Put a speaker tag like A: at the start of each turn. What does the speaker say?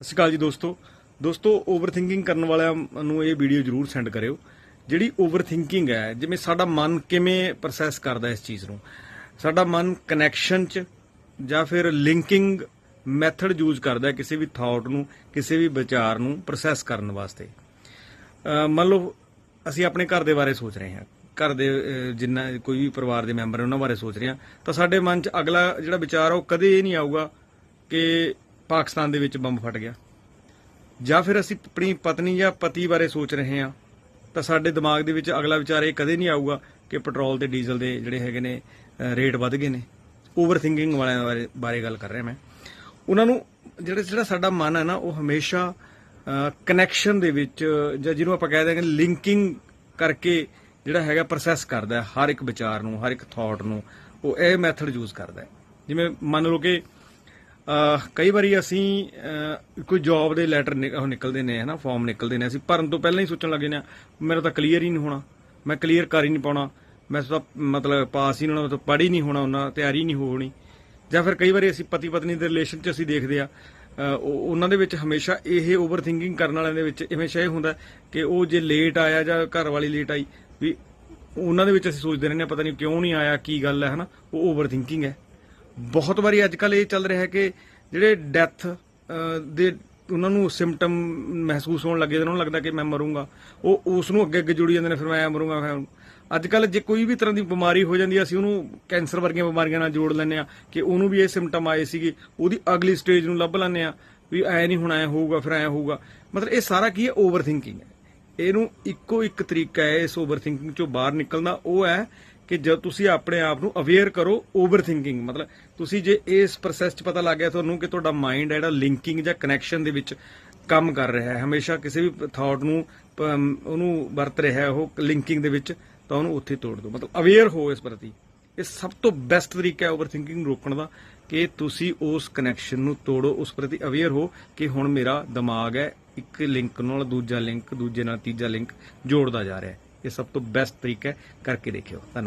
A: ਸਤਿ ਸ਼੍ਰੀ ਅਕਾਲ ਜੀ ਦੋਸਤੋ। ਦੋਸਤੋ ਓਵਰਥਿੰਕਿੰਗ ਕਰਨ ਵਾਲਿਆਂ ਨੂੰ ਇਹ ਵੀਡੀਓ ਜਰੂਰ ਸੈਂਡ ਕਰਿਓ। ਜਿਹੜੀ ਓਵਰਥਿੰਕਿੰਗ ਹੈ, ਜਿਵੇਂ ਸਾਡਾ ਮਨ ਕਿਵੇਂ ਪ੍ਰੋਸੈਸ ਕਰਦਾ ਇਸ ਚੀਜ਼ ਨੂੰ? ਸਾਡਾ ਮਨ ਕਨੈਕਸ਼ਨ ਚ ਜਾਂ ਫਿਰ ਲਿੰਕਿੰਗ ਮੈਥਡ ਯੂਜ਼ ਕਰਦਾ ਕਿਸੇ ਵੀ ਥਾਟ ਨੂੰ, ਕਿਸੇ ਵੀ ਵਿਚਾਰ ਨੂੰ ਪ੍ਰੋਸੈਸ ਕਰਨ ਵਾਸਤੇ। ਮੰਨ ਲਓ, ਅਸੀਂ ਆਪਣੇ ਘਰ ਦੇ ਬਾਰੇ ਸੋਚ ਰਹੇ ਹਾਂ। ਘਰ ਦੇ ਜਿੰਨਾ ਕੋਈ ਵੀ ਪਰਿਵਾਰ ਦੇ ਮੈਂਬਰ ਉਹਨਾਂ ਬਾਰੇ ਸੋਚ ਰਹੇ ਹਾਂ। ਤਾਂ ਸਾਡੇ ਮਨ 'ਚ ਅਗਲਾ ਜਿਹੜਾ ਵਿਚਾਰ ਆ, ਉਹ ਕਦੇ ਇਹ ਨਹੀਂ ਆਊਗਾ ਕਿ ਪਾਕਿਸਤਾਨ ਦੇ ਵਿੱਚ ਬੰਬ ਫਟ ਗਿਆ। ਜਾਂ ਫਿਰ ਅਸੀਂ ਆਪਣੀ ਪਤਨੀ ਜਾਂ ਪਤੀ ਬਾਰੇ ਸੋਚ ਰਹੇ ਹਾਂ, ਤਾਂ ਸਾਡੇ ਦਿਮਾਗ ਦੇ ਵਿੱਚ ਅਗਲਾ ਵਿਚਾਰ ਇਹ ਕਦੇ ਨਹੀਂ ਆਊਗਾ ਕਿ ਪੈਟਰੋਲ ਤੇ ਡੀਜ਼ਲ ਦੇ ਜਿਹੜੇ ਹੈਗੇ ਨੇ ਰੇਟ ਵੱਧ ਗਏ ਨੇ। ਓਵਰ ਥਿੰਕਿੰਗ ਵਾਲਿਆਂ ਬਾਰੇ ਬਾਰੇ ਗੱਲ ਕਰ ਰਿਹਾ ਮੈਂ। ਉਹਨਾਂ ਨੂੰ ਜਿਹੜਾ ਜਿਹੜਾ ਸਾਡਾ ਮਨ ਹੈ ਨਾ, ਉਹ ਹਮੇਸ਼ਾ ਕਨੈਕਸ਼ਨ ਦੇ ਵਿੱਚ ਜਾਂ ਜਿਹਨੂੰ ਆਪਾਂ ਕਹਿ ਦਿੰਦੇ ਲਿੰਕਿੰਗ ਕਰਕੇ ਜਿਹੜਾ ਹੈਗਾ ਪ੍ਰੋਸੈਸ ਕਰਦਾ ਹੈ। ਹਰ ਇੱਕ ਵਿਚਾਰ ਨੂੰ, ਹਰ ਇੱਕ ਥਾਟ ਨੂੰ, ਉਹ ਇਹ ਮੈਥਡ ਯੂਜ਼ ਕਰਦਾ ਹੈ। ਜਿਵੇਂ ਮੰਨ ਲਓ ਕਿ ਕਈ ਵਾਰੀ ਅਸੀਂ ਕੋਈ ਜੌਬ ਦੇ ਲੈਟਰ ਉਹ ਨਿਕਲਦੇ ਨੇ, ਹਨਾ ਫਾਰਮ ਨਿਕਲਦੇ ਨੇ, ਅਸੀਂ ਭਰਨ ਤੋਂ ਪਹਿਲਾਂ ਹੀ ਸੋਚਣ ਲੱਗੇ ਨੇ ਮੇਰਾ ਤਾਂ ਕਲੀਅਰ ਹੀ ਨਹੀਂ ਹੋਣਾ, ਮੈਂ ਕਲੀਅਰ ਕਰ ਹੀ ਨਹੀਂ ਪਾਉਣਾ, ਮੈਂ ਤਾਂ ਮਤਲਬ ਪਾਸ ਹੀ ਨਹੀਂ ਹੋਣਾ, ਮੈਂ ਤਾਂ ਪੜ੍ਹ ਹੀ ਨਹੀਂ ਹੋਣਾ, ਉਹਨਾਂ, ਤਿਆਰੀ ਨਹੀਂ ਹੋਣੀ। ਜਾਂ ਫਿਰ ਕਈ ਵਾਰੀ ਅਸੀਂ ਪਤੀ ਪਤਨੀ ਦੇ ਰਿਲੇਸ਼ਨ 'ਚ ਅਸੀਂ ਦੇਖਦੇ ਆ ਉਹਨਾਂ ਦੇ ਵਿੱਚ ਹਮੇਸ਼ਾ ਇਹ ਓਵਰ ਥਿੰਕਿੰਗ ਕਰਨ ਵਾਲਿਆਂ ਦੇ ਵਿੱਚ ਹਮੇਸ਼ਾ ਇਹ ਹੁੰਦਾ ਕਿ ਉਹ ਜੇ ਲੇਟ ਆਇਆ ਜਾਂ ਘਰ ਵਾਲੀ ਲੇਟ ਆਈ, ਵੀ ਉਹਨਾਂ ਦੇ ਵਿੱਚ ਅਸੀਂ ਸੋਚਦੇ ਰਹਿੰਦੇ ਆ ਪਤਾ ਨਹੀਂ ਕਿਉਂ ਨਹੀਂ ਆਇਆ, ਕੀ ਗੱਲ ਹੈ, ਹਨਾ, ਉਹ ਓਵਰ ਥਿੰਕਿੰਗ ਹੈ। ਬਹੁਤ ਵਾਰੀ ਅੱਜ ਕੱਲ ਇਹ ਚੱਲ ਰਿਹਾ ਹੈ ਕਿ ਜਿਹੜੇ ਡੈਥ ਦੇ ਉਹਨਾਂ ਨੂੰ ਸਿੰਪਟਮ ਮਹਿਸੂਸ ਹੋਣ ਲੱਗੇ ਉਹਨਾਂ ਨੂੰ ਲੱਗਦਾ ਕਿ ਮੈਂ ਮਰੂੰਗਾ। ਉਹ ਉਸ ਨੂੰ ਅੱਗੇ ਅੱਗੇ ਜੁੜੀ ਜਾਂਦੇ ਨੇ, ਫਿਰ ਮੈਂ ਮਰੂੰਗਾ, ਫਿਰ ਅੱਜ ਕੱਲ ਜੇ ਕੋਈ ਵੀ ਤਰ੍ਹਾਂ ਦੀ ਬਿਮਾਰੀ ਹੋ ਜਾਂਦੀ ਹੈ, ਅਸੀਂ ਉਹਨੂੰ ਕੈਂਸਰ ਵਰਗੀਆਂ ਬਿਮਾਰੀਆਂ ਨਾਲ ਜੋੜ ਲੈਂਦੇ ਆ ਕਿ ਉਹਨੂੰ ਵੀ ਇਹ ਸਿੰਪਟਮ ਆਏ ਸੀਗੇ। ਉਹਦੀ ਅਗਲੀ ਸਟੇਜ ਨੂੰ ਲੱਭ ਲੈਂਦੇ ਆ ਵੀ ਐ ਨਹੀਂ ਹੁਣ ਐ ਹੋਊਗਾ, ਫਿਰ ਐ ਹੋਊਗਾ। ਮਤਲਬ ਇਹ ਸਾਰਾ ਕੀ ਹੈ? ਓਵਰ ਥਿੰਕਿੰਗ ਹੈ। ਇਹਨੂੰ ਇੱਕੋ ਇੱਕ ਤਰੀਕਾ ਹੈ, ਇਸ ਓਵਰ ਥਿੰਕਿੰਗ ਚੋਂ ਬਾਹਰ ਨਿਕਲਣਾ। ਉਹ ਹੈ ਕਿ ਜਦ ਤੁਸੀਂ ਆਪਣੇ ਆਪ ਨੂੰ ਅਵੇਅਰ ਕਰੋ ਓਵਰ ਥਿੰਕਿੰਗ ਮਤਲਬ ਤੁਸੀਂ ਜੇ ਇਸ ਪ੍ਰੋਸੈਸ 'ਚ ਪਤਾ ਲੱਗ ਗਿਆ ਤੁਹਾਨੂੰ ਕਿ ਤੁਹਾਡਾ ਮਾਈਂਡ ਜਿਹੜਾ ਲਿੰਕਿੰਗ ਜਾਂ ਕਨੈਕਸ਼ਨ ਦੇ ਵਿੱਚ ਕੰਮ ਕਰ ਰਿਹਾ ਹੈ, ਹਮੇਸ਼ਾ ਕਿਸੇ ਵੀ ਥਾਟ ਨੂੰ ਉਹਨੂੰ ਵਰਤ ਰਿਹਾ ਹੈ, ਉਹ ਲਿੰਕਿੰਗ ਦੇ ਵਿੱਚ, ਤਾਂ ਉਹਨੂੰ ਉੱਥੇ ਤੋੜ ਦਿਓ। ਮਤਲਬ ਅਵੇਅਰ ਹੋ ਇਸ ਪ੍ਰਤੀ। ਇਹ ਸਭ ਤੋਂ ਬੈਸਟ ਤਰੀਕਾ ਹੈ ਓਵਰ ਰੋਕਣ ਦਾ, ਕਿ ਤੁਸੀਂ ਉਸ ਕਨੈਕਸ਼ਨ ਨੂੰ ਤੋੜੋ, ਉਸ ਪ੍ਰਤੀ ਅਵੇਅਰ ਹੋ ਕਿ ਹੁਣ ਮੇਰਾ ਦਿਮਾਗ ਹੈ, ਇੱਕ ਲਿੰਕ ਨਾਲ ਦੂਜਾ ਲਿੰਕ ਦੂਜੇ ਨਾਲ ਤੀਜਾ ਲਿੰਕ ਜੋੜਦਾ ਜਾ ਰਿਹਾ ਹੈ। ਇਹ ਸਭ ਤੋਂ ਬੈਸਟ ਤਰੀਕਾ ਹੈ ਕਰਕੇ ਦੇਖਿਓ। ਧੰਨਵਾਦ।